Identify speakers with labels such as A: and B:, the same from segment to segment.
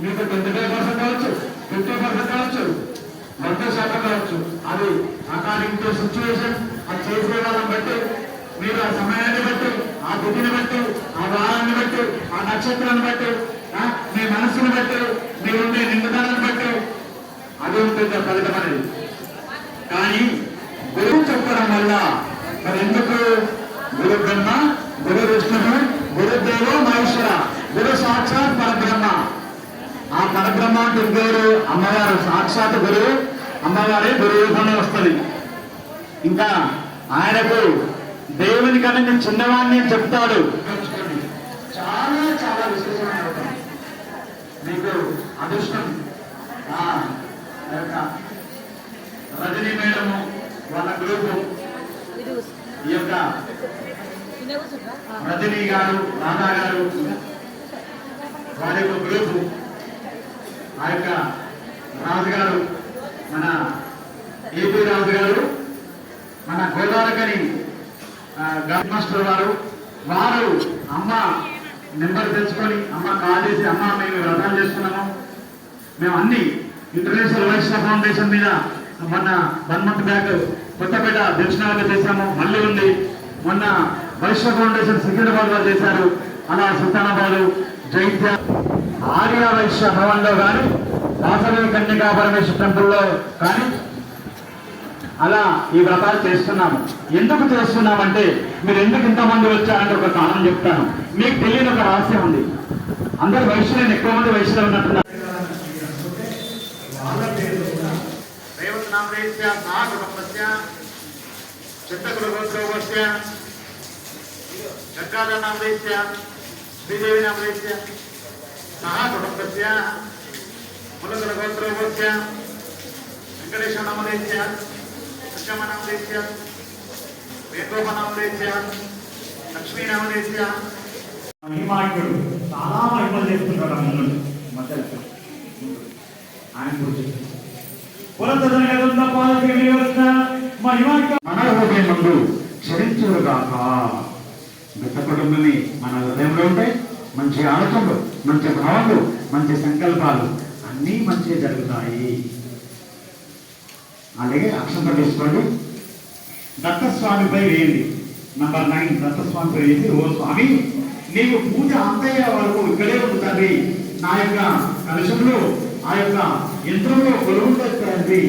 A: మీకు twenty five percent కావచ్చు fifty percent కావచ్చు వంద శాతం కావచ్చు. అది అకార్డింగ్ టు సిచ్యువేషన్. అది చేసే వాళ్ళని బట్టి మీరు ఆ సమయాన్ని బట్టి ఆ తిథిని బట్టి ఆ వారాన్ని బట్టి ఆ నక్షత్రాన్ని బట్టి ఆ, మీ మనస్సును బట్టి మీరుండే నిండుదనాన్ని బట్టి అది ఉంటుంది ఫలితం అనేది కానీ గురువు చెప్పడం వల్ల మరి ఎందుకు గురు బ్రహ్మ గురు విష్ణువు గురుదేవో మహేశ్వర గురు సాక్షాత్ పరబ్రహ్మ ఆ పరబ్రహ్మ అంటే అమ్మవారు సాక్షాత్ గురువు అమ్మవారే గురువు రూపంలో వస్తుంది. ఇంకా ఆయనకు దేవుని కన్నా నేను చిన్నవాడిని అని చెప్తాడు. చాలా చాలా విశేషమైన మీకు అదృష్టం. ఆ యొక్క రజనీ మేడము వాళ్ళ గ్రూపు. ఈ యొక్క రజనీ గారు రాధా గారు వారి యొక్క గ్రూపు. ఆ యొక్క రాజు గారు మన ఏపీ రాజు గారు మన గోదావరికని గవర్నర్ మాస్టర్ వారు వారు అమ్మ నెంబర్ తెచ్చుకొని అమ్మ కాల్ చేసి అమ్మ మేము వ్రతాలు చేస్తున్నాము. మేము అన్ని ఇంటర్నేషనల్ వైశ్య ఫౌండేషన్ మీద మొన్న వన్ మంత్ బ్యాక్ కొత్తపేట దక్షిణాలకు చేశాము. మళ్ళీ ఉంది. మొన్న వైశ్య ఫౌండేషన్ సికింద్రాబాద్లో చేశారు. అలా సుల్తానాబాద్ జైత్య ఆర్య వైశ్య భవన్లో కానీ వాసవి కన్యకా పరమేశ్వర టెంపుల్లో కానీ అలా ఈ వ్రతాలు చేస్తున్నాము. ఎందుకు చేస్తున్నామంటే మీరు ఎందుకు ఇంతమంది వచ్చారంటే ఒక కారణం చెప్తాను. మీకు తెలియని ఒక రహస్యం ఉంది. అందరు వైశ్యులు ఎక్కువ మంది వైశ్యులు ఉన్నట్టున్నారు రేవతనామేస్య మహాకుటుంబస్య శ్రీదేవి నామేస్య మహాకుటుంబస్య ములకులగోత్రోగస్య వెంకటేశ్వర నామేస్య కృష్ణమ నామేస్య వేదోప నామేస్య లక్ష్మీ నామేస్య మహిమాకుడు చాలా మహిమలు చేస్తున్నాడు మధ్యలో. ఆయన గురించి మన గత కుటుంబని మన హృదయంలో ఉంటే మంచి ఆలోచనలు మంచి భావాలు మంచి సంకల్పాలు అన్నీ మంచిగా జరుగుతాయి. అలాగే అక్షంత తీసుకోండి దత్తస్వామిపై వేయండి. నంబర్ నైన్ దత్తస్వామిపై వేసి ఓ స్వామి నీవు పూజ అంతయ్యే వరకు ఇక్కడే ఉంటుంది తండ్రి. నా యొక్క కలుషంలో ఆ యొక్క యంత్రంలో కొలువుంటుంది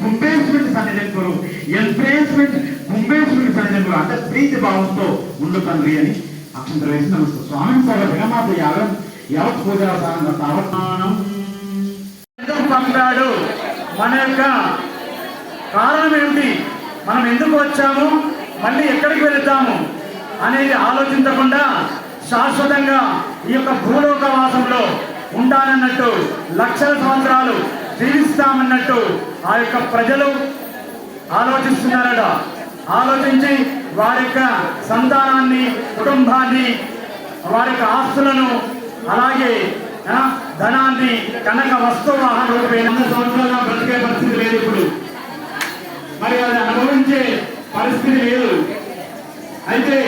A: కుంభేశ్వరుడి సన్నిధిని కొరు ఎంప్రేస్మెంట్ కుంభేశ్వరుడి సన్నిధిని అంటే ప్రీతి భావంతో ఉండు తండ్రి అని అక్షంతరం వేసి నమస్తే. స్వామి సర్వ జగమాత యాగం యావత్ పూజా
B: పంపాడు? మన యొక్క కారణం ఏమిటి? మనం ఎందుకు వచ్చాము? మళ్ళీ ఎక్కడికి వెళ్తాము? అనేది ఆలోచించకుండా శాశ్వతంగా ఈ యొక్క భూలోక వాసంలో ఉంటానన్నట్టు లక్షల సంవత్సరాలు జీవిస్తామన్నట్టు ఆ యొక్క ప్రజలు ఆలోచిస్తున్నారట. ఆలోచించి వారి యొక్క సంతానాన్ని కుటుంబాన్ని వారి యొక్క ఆస్తులను అలాగే ధనాన్ని కనక వస్తు వాహన రూపేణ బ్రతికే పరిస్థితి లేదు ఇప్పుడు. మరి అది అనుభవించే పరిస్థితి లేదు. అయితే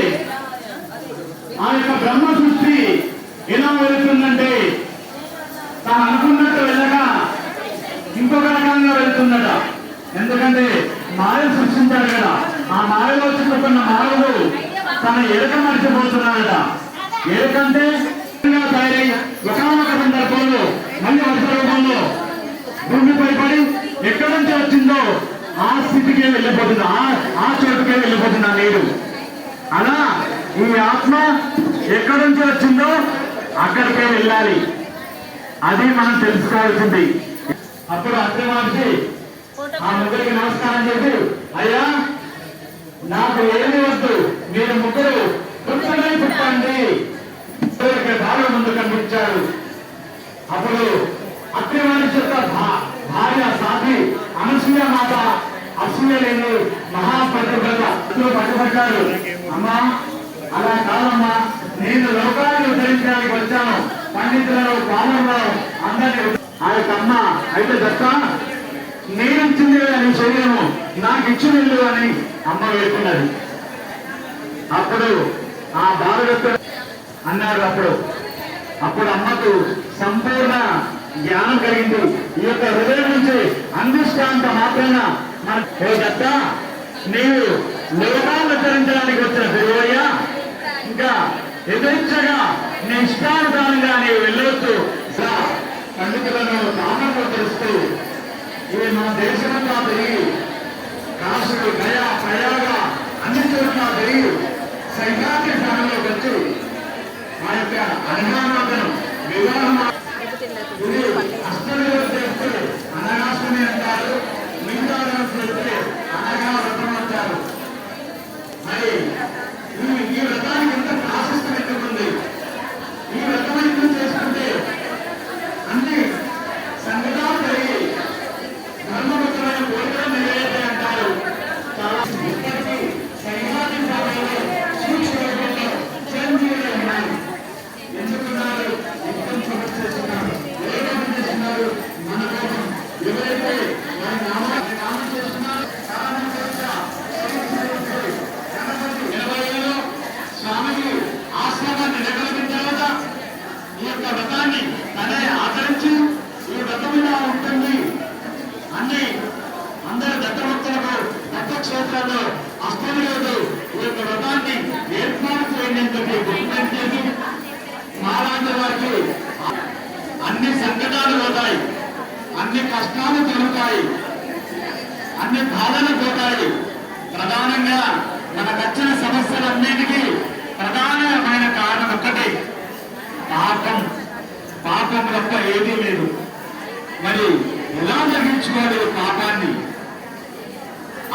B: ఆ యొక్క బ్రహ్మ సృష్టి ఎలా వెళుతుందంటే తాను అనుకున్నట్టు వెళ్ళగా ఇంకొక రకంగా వెళ్తుందట. ఎందుకంటే మాయ సృష్టించాడు కదా. ఆ మాయలో చిక్కుకున్న మాయలు తన ఎరక మర్చిపోతున్నాడట. ఎరకంటే తయారై ఒకనొక సందర్భంలో మళ్ళీ వర్ష రూపంలో భూమిపై పడి ఎక్కడి నుంచి వచ్చిందో ఆ స్థితికే వెళ్ళిపోతుంది ఆ ఆ చోటుకే వెళ్ళిపోతుంది ఆ నీరు. అలా ఈ ఆత్మ ఎక్కడి నుంచి వచ్చిందో అక్కడికే వెళ్ళాలి. అది మనం తెలుసుకోవాల్సింది. అప్పుడు అత్త మనిషి ఆ ముగ్గురికి నమస్కారం చేసి అయ్యా నాకు ఏమి వద్దు మీరు ముగ్గురు పుట్టనే పుట్టండి. భార్య ముందు కనిపించాడు అప్పుడు అత్రి మనిషి యొక్క భా- భార్య సాధి అనసూయ మాత అసూయ లేని మహాపతివ్రత అందులో అమ్మా అలా కాదమ్మా నేను లోకాన్ని ఉద్ధరించడానికి వచ్చాను. పండితులను పాలనలో అందరినీ ఆ యొక్క అమ్మ అయితే దత్త నేను ఇచ్చింది అని శరీరము నాకు ఇచ్చి అని అమ్మ వేడుకున్నది. అప్పుడు ఆ బాలుడు అన్నారు అప్పుడు. అప్పుడు అమ్మకు సంపూర్ణ జ్ఞానం కలిగింది. ఈ యొక్క హృదయం నుంచి అందిష్టాంత మాత్రాన మన ఓ దత్త నీవు లోకాలను ధరించడానికి వచ్చిన గురువయ్యా. ఇంకా యథేచ్ఛగా నీ ఇష్టానుసారంగా నీవు వెళ్ళవచ్చు. పండితులను నామంలో తెలుస్తూ ఇది మన దేశమంతా పెరిగి కాశీ గయా ప్రయాగ అన్ని చోట్ల పెరిగి సైకాట్రిక్ స్థానంలో యొక్క అనుమానాలను వివాహం ఇది అష్టమిలో చేస్తే అనగాష్టమి అంటారు మిగతా రోజు చేస్తే అనగా వ్రతం అంటారు మరి ఈ ఈ వ్రతానికి ఎంత ప్రాశస్తం ఎందుకు ఉంది ఈ వ్రతం ఎందుకు చేసుకుంటే అన్ని సంగతాలు జరిగి ధర్మబద్ధమైన కోరికలు నెరవేరుతాయి అంటారు చాలా ఇప్పటికీ సైన్యాధిక భావంలో సూక్ష్మ రూపంలో చిరంజీవులు ఉన్నారు ఎందుకున్నారు యుద్ధం సమస్య చేస్తున్నారు ఏ పని చేస్తున్నారు మన కోసం ఎవరైతే వారి నామాన్ని నామం చేస్తున్నారు కారణం చేస్తా ఇరవై ఏళ్ళు స్వామికి ఆశ్రమాన్ని నెలకొల్పిన తర్వాత ఈ యొక్క వ్రతాన్ని తనే ఆచరించి ఈ వ్రతం ఇలా ఉంటుంది అన్ని అందరి దత్తభక్తులకు దత్తక్షేత్రాల్లో అష్టమి రోజు ఈ యొక్క వ్రతాన్ని ఏర్పాటు చేయడానికి గవర్నమెంట్ చేసి మహారాజు వారికి అన్ని సంకటాలు పోతాయి అన్ని కష్టాలు తొలుగుతాయి అన్ని బాధలు పోతాయి. ప్రధానంగా మనకు వచ్చిన సమస్యలన్నిటికీ ప్రధానమైన కారణం ఒక్కటే. పాపం. పాపం తప్ప ఏదీ లేదు. మరి ఎలా జరిగించుకోవాలి పాపాన్ని?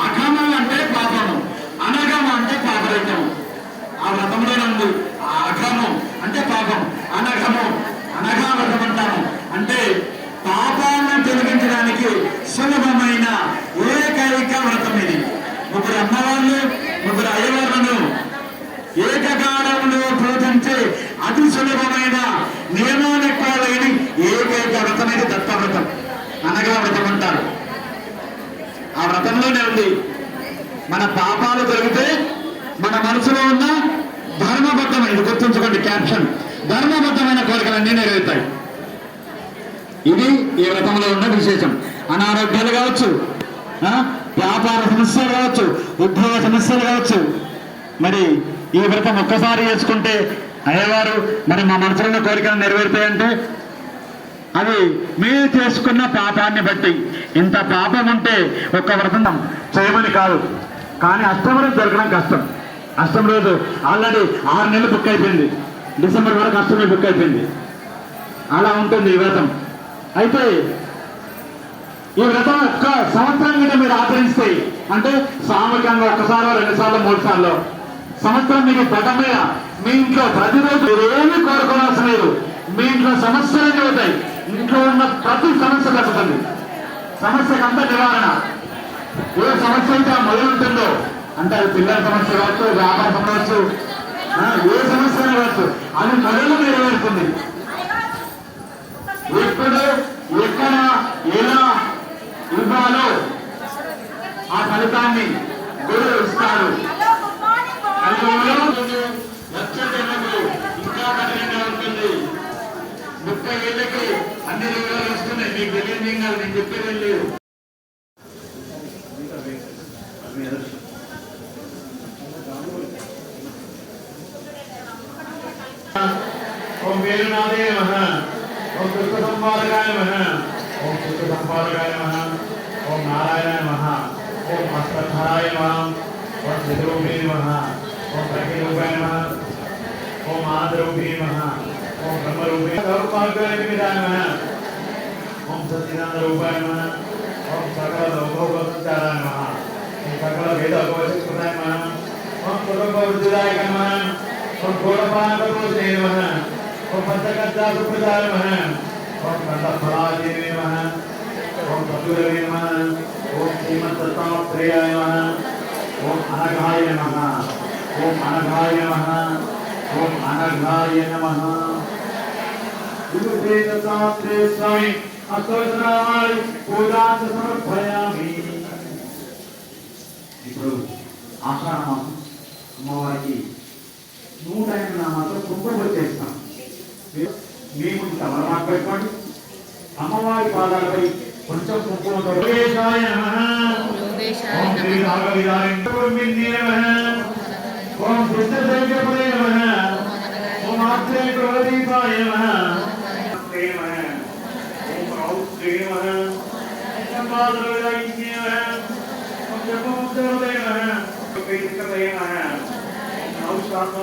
B: అఘమం అంటే పాపము అనగమం అంటే పాపరహితం. ఆ వ్రతంలో ఉంది ఆ అఘమం అంటే పాపం అనఘమం అనగా వ్రతం అంటాము. అంటే పాపాన్ని తెలుగు ఏకైక వ్రతం ఇది. ముగ్గురు అమ్మవార్లు ముగ్గురు అయ్యవార్లను ఏకకాలంలో పూజించే అతి సులభమైన నియమాలు లేని ఏకైక వ్రతం ఇది దత్తవ్రతం అనగా వ్రతం అంటారు. ఆ వ్రతంలోనే ఉంది. మన పాపాలు జరిగితే మన మనసులో ఉన్న ధర్మబద్ధమైన గుర్తుంచుకోండి క్యాప్షన్. ధర్మబద్ధమైన కోరికలన్నీ నెరవేరుతాయి. ఇది ఈ వ్రతంలో ఉన్న విశేషం. అనారోగ్యాలు కావచ్చు వ్యాపార సమస్యలు కావచ్చు ఉద్యోగ సమస్యలు కావచ్చు. మరి ఈ వ్రతం ఒక్కసారి చేసుకుంటే అయ్యవారు మరి మా మనసులో ఉన్న కోరికలు నెరవేరుతాయంటే? అది మీరు చేసుకున్న పాపాన్ని బట్టి. ఇంత పాపం ఉంటే ఒక్క వ్రతం చేయమని కాదు. కానీ అష్టమరం రోజు దొరకడం కష్టం. అష్టమి రోజు ఆల్రెడీ ఆరు నెలలు బుక్ అయిపోయింది. డిసెంబర్ వరకు అష్టమే బుక్ అయిపోయింది. అలా ఉంటుంది ఈ వ్రతం. అయితే ఈ వ్రతం ఒక్క సంవత్సరం కింద మీరు ఆచరిస్తే అంటే సామూహికంగా ఒక్కసారో రెండు సార్లు మూడు సార్లు సంవత్సరం మీకు పటం మీద మీ ఇంట్లో ప్రతిరోజు ఏమి ఏమీ కోరుకోవాల్సిన లేదు. మీ ఇంట్లో సమస్యలు అవుతాయి ఇంట్లో ఉన్న ప్రతి సమస్య తగ్గుతుంది సమస్యకంతా నివారణ. ఏ సమస్య అయితే ఆ మొదలు ఉంటుందో అంటే అది పిల్లల సమస్య కావచ్చు వ్యాపార సమస్య ఏ సమస్య కావచ్చు అది మొదలు నెరవేరుతుంది. ఎప్పుడు ఎక్కడ ఇవ్వాలో ఆ ఫలితాన్ని గురువు ఇస్తాడు. వచ్చే జన్మకు ఇంకా కఠినంగా ఉంటుంది. ముప్పై ఏళ్ళకి అన్ని వివరాలు వస్తున్నాయి. మీకు తెలియదు ఏం కాదు నేను చెప్పేది లేదు. ఓం వేణునాథే నమః. ఓం కృష్ణ సంపాదకాయ నమః. ఓం కృష్ణ సంపాదకాయ నమః ఓం నారాయణ మహ ఓం అష్టధరాయ నమః ఓం శ్రీరూపే మహ ఓం ప్రతిరూపాయ మహ ఓం ఆదరూపే మహ ఓం బ్రహ్మరూపే సర్వపాల్గోనిమిదాయ నమః ఓం సత్యనాథ రూపాయ మహ ఓం సకల లోకోపచారాయ మహ ఓం సకల వేద ఉపవశిష్టాయ మహ ఓం కుటుంబ కుటుంబవృద్ధిదాయ మహ ఓం ఘోరపాంగోషే నమః ఓం పంచకర్తా సుప్రదాయ మహ ओम कंदफलाय नमः ओम कपूरवे नमः ओम श्रीमत्ताप्रियाय नमः ओम अनघाय नमः ओम अनघाय नमः ओम अनघाय नमः गुरु दत्तात्रेय स्वामी अस्तोत्रनामाय पूजा समर्पयामि ఇప్పుడు ఆషాఢమాసం అమ్మవారికి నూట ఎనిమిది నామాలతో కుంభం వచ్చేస్తాం కొంచెం కుంకుమతో లోకేశాయ నమః. ఓం శ్రీ నాగవిదాయ నమః. ఓం సిద్ధదేవ్యపదే నమః. ఓం ఆత్రే గృహదీపాయ నమః. ఓం రౌద్రే నమః ఓం పాదరవిదాయ నమః. ఓం జపముక్తవదే నమః. ఓం వేదికవదే నమః. నమస్కారం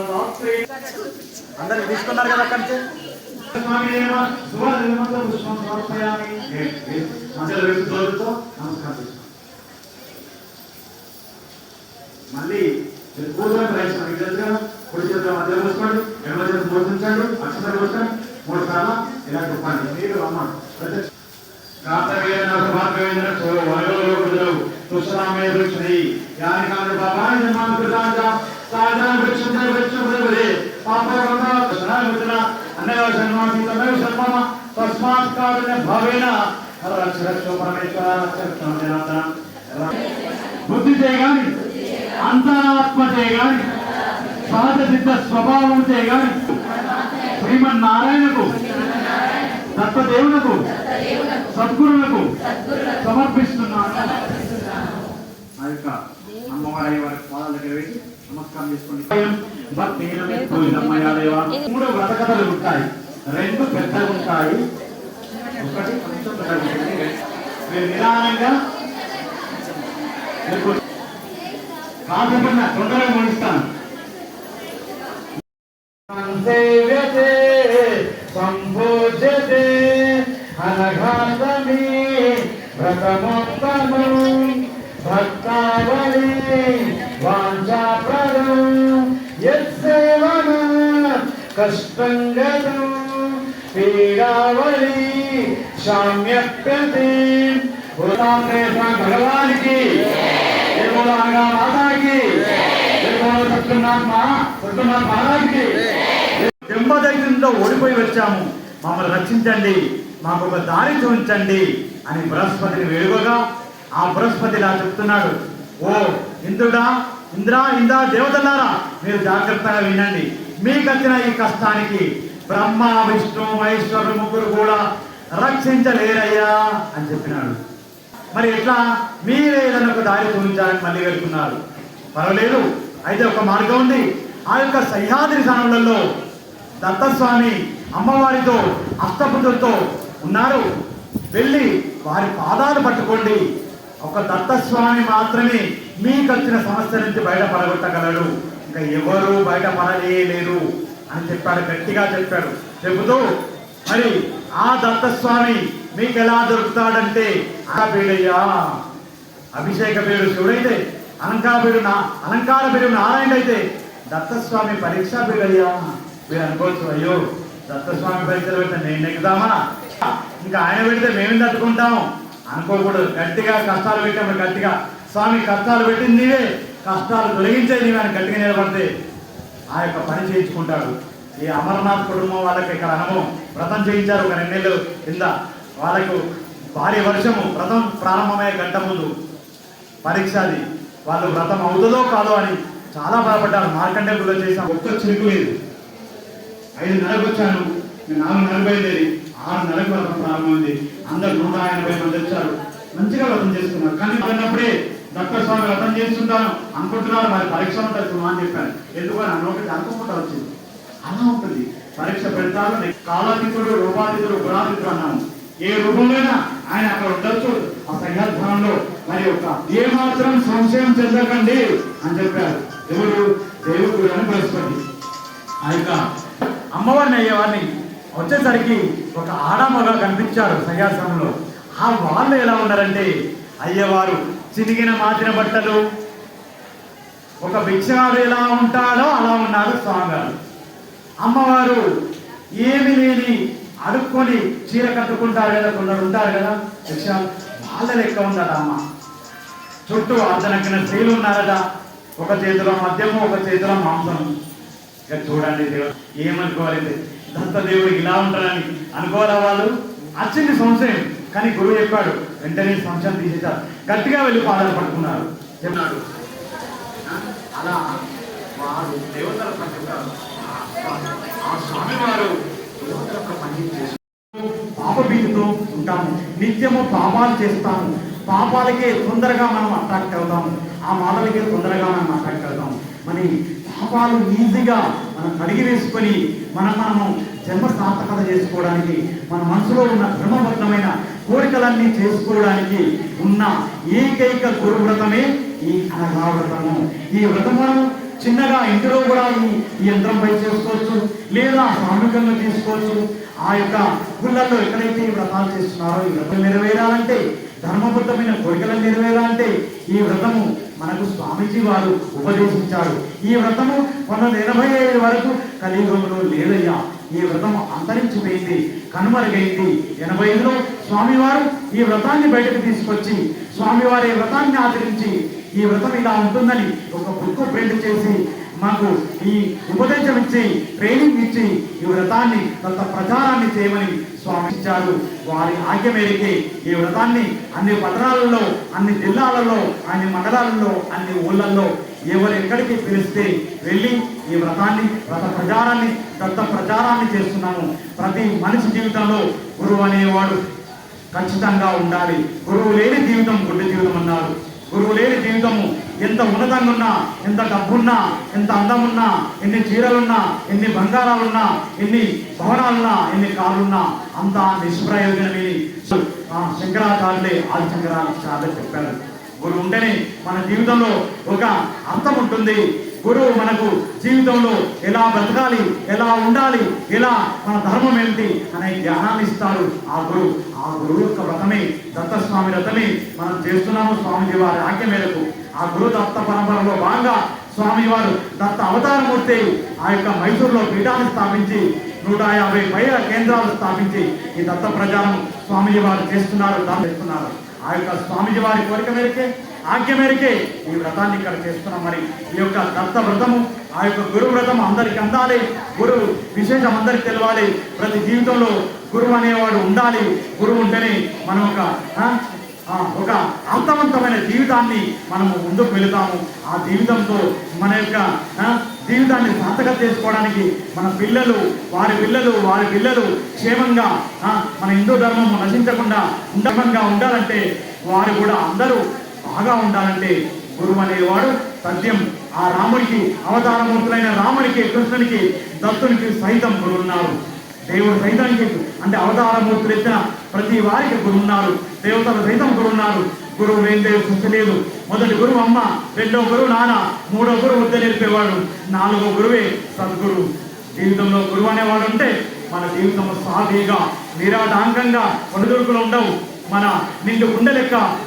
B: అందరూ తీసుకున్నారు కదా అక్కడి నుంచి? స్వామి దేవ సువర్ణమంత పుష్పం సమర్పయామి మధ్యలో వేసి తోడుతో నమస్కారం చేసుకోండి. మళ్ళీ మీరు కూర్చొని ప్రయత్నం మీకు తెలుసు కదా కుడి చేతుల మధ్యలో మూసుకోండి ఎడమ చేతులు మోసించండి అక్షరాలు కూర్చొని మూడు సార్లు ఇలా చెప్పండి మీరు అమ్మ ప్రత్యక్ష కాతవేదన సభావేదన సో వనగలో కుదరవు తుషరామే వృక్షణి యాని కాని బాబాని జన్మాన కృతాంత సాధన వృక్షం వృక్షం వృక్షే పాప కర్మ కృష్ణ వృక్షణ అన్నయ జన్మాసి తమే శర్మమ తస్మాత్ కారణ భావేన రక్షరక్ష పరమేశ్వర రక్ష జనార్దన బుద్ధి చేయగాని అంతరాత్మ చేయగాని సహజ సిద్ధ స్వభావం చేయగాని శ్రీమన్నారాయణకు దత్తదేవులకు సద్గురులకు సమర్పిస్తున్నాను ఆ యొక్క అమ్మవారి వారి పాదాల దగ్గర మూడు వ్రత కథలు ఉంటాయి. రెండు పెద్దలు ఉంటాయి. ఒకటి నిదానంగా కాకుండా తొందరగా ముగిస్తాను. సేవ్యతే వ్రతమోత్తమం భక్తావళి. కష్టం గతం పీడావళి భగవానికి నిర్మూలంగా మాతాకి నిర్మూల సత్యనాథ్ మా సత్యనాథ్ మహారాజ్కి దెబ్బదైతుందో ఓడిపోయి వచ్చాము. మమ్మల్ని రక్షించండి. మాకు ఒక దారి చూపించండి అని బృహస్పతిని వేడుకగా ఆ బృహస్పతి ఇలా చెప్తున్నాడు. ఓ ఇంద్రుడా ఇంద్రా ఇంద్రా దేవతలారా మీరు జాగ్రత్తగా వినండి. మీకు వచ్చిన ఈ కష్టానికి బ్రహ్మ విష్ణు మహేశ్వరుడు ముగ్గురు కూడా రక్షించలేరయ్యా అని చెప్పినాడు. మరి ఎట్లా? మీరే ఏదైనా ఒక దారి చూపించాలని మళ్ళీ వెళ్తున్నారు. పర్వాలేదు అయితే ఒక మార్గం ఉంది. ఆ యొక్క సహ్యాద్రి స్థానంలో దత్తస్వామి అమ్మవారితో అష్టపుతులతో ఉన్నారు. వెళ్ళి వారి పాదాలు పట్టుకోండి. ఒక దత్తస్వామి మాత్రమే మీకు వచ్చిన సమస్య నుంచి బయటపడగొట్టగలడు. ఇంకా ఎవరు బయటపడలేరు అని చెప్పాడు గట్టిగా చెప్పాడు. చెబుతూ మరి ఆ దత్తస్వామి మీకు ఎలా దొరుకుతాడంటే ఆ పేడయ్యా అభిషేక పేరు శివుడైతే అలంకార పేరు నా అలంకార పేరు నారాయణ అయితే దత్తస్వామి పరీక్ష పేడయ్యా. మీరు అనుకోవచ్చు అయ్యో దత్తస్వామి పరీక్షలు పెడితే నేను ఎక్కుదామా ఇంకా ఆయన పెడితే మేమేం తట్టుకుంటాం అనుకోకూడదు గట్టిగా కష్టాలు పెట్టాము గట్టిగా. స్వామి కష్టాలు పెట్టింది నీవే కష్టాలు తొలగించే నీవే అని గట్టిగా నిలబడితే ఆ యొక్క పని చేయించుకుంటాడు. ఈ అమర్నాథ్ కుటుంబం వాళ్ళకి ఇక్కడ అనుభవం వ్రతం చేయించారు ఒక రెండేళ్ళు కింద. వాళ్ళకు భారీ వర్షము వ్రతం ప్రారంభమయ్యే గంట ముందు. పరీక్ష అది. వాళ్ళు వ్రతం అవుతుందో కాదో అని చాలా బాధపడ్డారు. మార్కండే గుడిలో చేసాం ఒక్క చిరుకు లేదు. ఐదు నెలలకు వచ్చాను. నేను నాలుగు నెలలు బయలుదేరి ఆరు నెలలకు వ్రతం ప్రారంభమైంది. అందరు నూట ఎనభై మంది వచ్చారు. మంచిగా వ్రతం చేసుకున్నారు. కానీ అన్నప్పుడే డాక్టర్ స్వామి వ్రతం చేస్తుంటాను. అనుకుంటున్నారు మరి పరీక్ష ఉంటుంది సుమా అని చెప్పాను. ఎందుకని అన్నొకటి అనుకోకుండా వచ్చింది. అలా ఉంటుంది. పరీక్ష పెడతారు కాలాతీతుడు రూపాతీతుడు గుణాతీతుడు అన్నాము ఏ రూపంలోనైనా ఆయన అక్కడ ఉండొచ్చు. ఆ సంఘాధ్యానంలో మరి ఒక ఏ మాత్రం సంశయం చెందకండి అని చెప్పారు ఎవరు? దేవుడు అని బృహస్పతి. ఆ యొక్క అమ్మవారిని అయ్యేవారిని వచ్చేసరికి ఒక ఆడమగ కనిపించారు సన్యాసంలో ఆ వాళ్ళు ఎలా ఉన్నారంటే అయ్యవారు చినిగిన మాతిన బట్టలు. ఒక భిక్షగాడు ఎలా ఉంటాడో అలా ఉన్నారు స్వామివారు. అమ్మవారు ఏమి లేని అడుక్కొని చీర కట్టుకుంటారు కదా కొందరు ఉంటారు కదా భిక్ష వాళ్ళ లెక్క ఉందట అమ్మ. చుట్టూ అర్ధనక్కిన స్త్రీలు ఉన్నారట. ఒక చేతిలో మద్యము ఒక చేతిలో మాంసం. ఇక చూడండి దేవుడు ఏమనుకోవాలి? దత్త దేవుడు ఇలా ఉంటారని అనుకోవాలా వాళ్ళు? వచ్చింది సంశయం. కానీ గురువు చెప్పాడు వెంటనే సంవత్సరం తీసేశారు గట్టిగా వెళ్ళి పాదాలు పట్టుకున్నారు. చెప్పాడు అలా వారు దేవతల ఆ స్వామి వారు దేవతల పని చేసి
C: నిత్యము పాపాలు చేస్తాము. పాపాలకే తొందరగా మనం అట్రాక్ట్ అవుతాము. ఆ మాటలకే తొందరగా మనం అట్రాక్ట్ అవుతాము. మరి పాపాలు ఈజీగా మనం కడిగి వేసుకొని మనం మనము జన్మ సార్థకత చేసుకోవడానికి మన మనసులో ఉన్న ధర్మబద్ధమైన కోరికలన్నీ చేసుకోవడానికి ఉన్న ఏకైక గురు వ్రతమే ఈ అనగా వ్రతము ఈ వ్రతమును చిన్నగా ఇంటిలో కూడా ఈ యంత్రంపై చేసుకోవచ్చు లేదా సామూహికంగా తీసుకోవచ్చు. ఆ యొక్క గుళ్ళల్లో ఎక్కడైతే ఈ వ్రతాలు చేస్తున్నారో ఈ వ్రతం నెరవేరాలంటే ధర్మబద్ధమైన కోరికలను నెరవేరాలంటే ఈ వ్రతము మనకు స్వామీజీ వారు ఉపదేశించారు. ఈ వ్రతము పంతొమ్మిది ఎనభై ఐదు వరకు కలియుగంలో లేదయ్యా. ఈ వ్రతం అంతరించిపోయింది కనుమరుగైంది. ఎనభై ఐదులో స్వామివారు ఈ వ్రతాన్ని బయటకు తీసుకొచ్చి స్వామివారి వ్రతాన్ని ఆచరించి ఈ వ్రతం ఇలా ఉంటుందని ఒక బుక్ ప్రింట్ చేసి మాకు ఈ ఉపదేశం ఇచ్చి ట్రైనింగ్ ఇచ్చి ఈ వ్రతాన్ని కొంత ప్రచారాన్ని చేయమని స్వామి ఇచ్చారు. వారి ఆజ్ఞ మేరకే ఈ వ్రతాన్ని అన్ని పట్టణాలలో అన్ని జిల్లాలలో అన్ని మండలాలలో అన్ని ఊళ్ళల్లో ఎవరు ఎక్కడికి పిలిస్తే వెళ్ళి ఈ వ్రతాన్ని వ్రత ప్రచారాన్ని దత్త ప్రచారాన్ని చేస్తున్నాము. ప్రతి మనిషి జీవితంలో గురువు అనేవాడు ఖచ్చితంగా ఉండాలి. గురువు లేని జీవితం గుడ్డి జీవితం అన్నారు. గురువు లేని జీవితము ఎంత ఉన్నతంగా ఉన్నా ఎంత డబ్బున్నా ఎంత అందమున్నా ఎన్ని చీరలున్నా ఎన్ని బంగారాలున్నా ఎన్ని భవనాలున్నా ఎన్ని కార్లున్నా అంత నిష్ప్రయోజనమే. ఆ శంకరాచార్యులే ఆది శంకరాచార్యులు చెప్పారు. గురువు ఉంటేనే మన జీవితంలో ఒక అర్థం ఉంటుంది. గురువు మనకు జీవితంలో ఎలా బ్రతకాలి ఎలా ఉండాలి ఎలా మన ధర్మం ఏంటి అనే జ్ఞానాన్ని ఇస్తారు ఆ గురువు. ఆ గురువు యొక్క వ్రతమే దత్తస్వామి వ్రతమే మనం చేస్తున్నాము స్వామిజీ వారి ఆజ్ఞ మేరకు. ఆ గురు దత్త పరంపరలో భాగంగా స్వామి వారు దత్త అవతారమూర్తి ఆ యొక్క మైసూరులో పీఠాన్ని స్థాపించి నూట యాభై పైగా కేంద్రాలు స్థాపించి ఈ దత్త ప్రచారం స్వామిజీ వారు చేస్తున్నారు దాన్ని చేస్తున్నారు. ఆ యొక్క స్వామిజీ వారి కోరిక మేరకే ఆజ్ఞ మేరకే ఈ వ్రతాన్ని ఇక్కడ చేస్తున్నాం మరి. ఈ యొక్క దత్త వ్రతము ఆ యొక్క గురు వ్రతం అందరికి అందాలి. గురువు విశేషం అందరికి తెలవాలి. ప్రతి జీవితంలో గురువు అనేవాడు ఉండాలి. గురువు ఉంటేనే మనం ఒక ఒక అర్థవంతమైన జీవితాన్ని మనము ముందుకు వెళుతాము. ఆ జీవితంతో మన యొక్క జీవితాన్ని సార్థకత చేసుకోవడానికి మన పిల్లలు వారి పిల్లలు వారి పిల్లలు క్షేమంగా మన హిందూ ధర్మం నశించకుండా ఉండమంగా ఉండాలంటే వారు కూడా అందరూ బాగా ఉండాలంటే గురువు అనేవాడు సత్యం. ఆ రాముడికి అవతారమూర్తులైన రాముడికి కృష్ణునికి దత్తునికి సైతం గురువున్నారు. దేవుడు దేవుడు సైతానికి అంటే అవతారమూర్తులు ఎత్తిన ప్రతి వారికి గురువు ఉన్నారు. దేవతలు సైతం గురువు ఉన్నారు. గురువు లేని దేవుడు లేదు. మొదటి గురువు అమ్మ రెండో గురువు నాన్న మూడో గురువు వద్ద నేర్పేవాడు నాలుగో గురువే సద్గురువు జీవితంలో గురువు అనేవాడు ఉంటే మన జీవితం సాఫీగా నిరాటాంకంగా ఒడిదుడుకులు ఉండవు. మన నిండు గుండె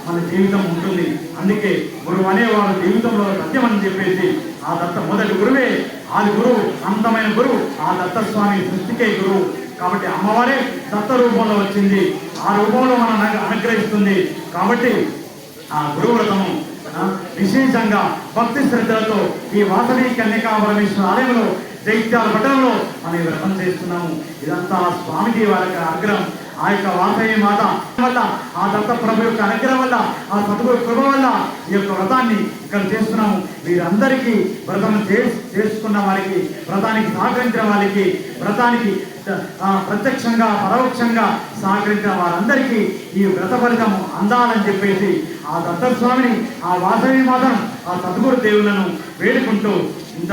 C: మన జీవితం ఉంటుంది. అందుకే గురువు అనేవాడు జీవితంలో సత్యం అని చెప్పేసి ఆ దత్త మొదటి గురువే ఆది గురువు అందమైన గురువు ఆ దత్త స్వామి సృష్టికే గురువు. కాబట్టి అమ్మవారే దత్త రూపంలో వచ్చింది. ఆ రూపంలో మనం అనుగ్రహిస్తుంది. కాబట్టి ఆ గురువ్రతము విశేషంగా భక్తి శ్రద్ధలతో ఈ వాసవి కన్యకా పరమేశ్వర ఆలయంలో జైత్యాల పట్టణంలో మనం వ్రతం చేస్తున్నాము. ఇదంతా స్వామిజీ వారి యొక్క ఆగ్రహం ఆ యొక్క వాసవి మాత వల్ల ఆ దత్త ప్రభు యొక్క అనుగ్రహం వల్ల ఆ సద్గురు కృప వల్ల ఈ యొక్క వ్రతాన్ని ఇక్కడ చేస్తున్నాము. వీరందరికీ వ్రతం చే- చేసుకున్న వారికి వ్రతానికి సహకరించిన వారికి వ్రతానికి ప్రత్యక్షంగా పరోక్షంగా సహకరించిన వారందరికీ ఈ వ్రత ఫలితం అందాలని చెప్పేసి ఆ దత్తస్వామిని ఆ వాసవి మాతను ఆ సద్గురు దేవులను వేడుకుంటూ ఇంత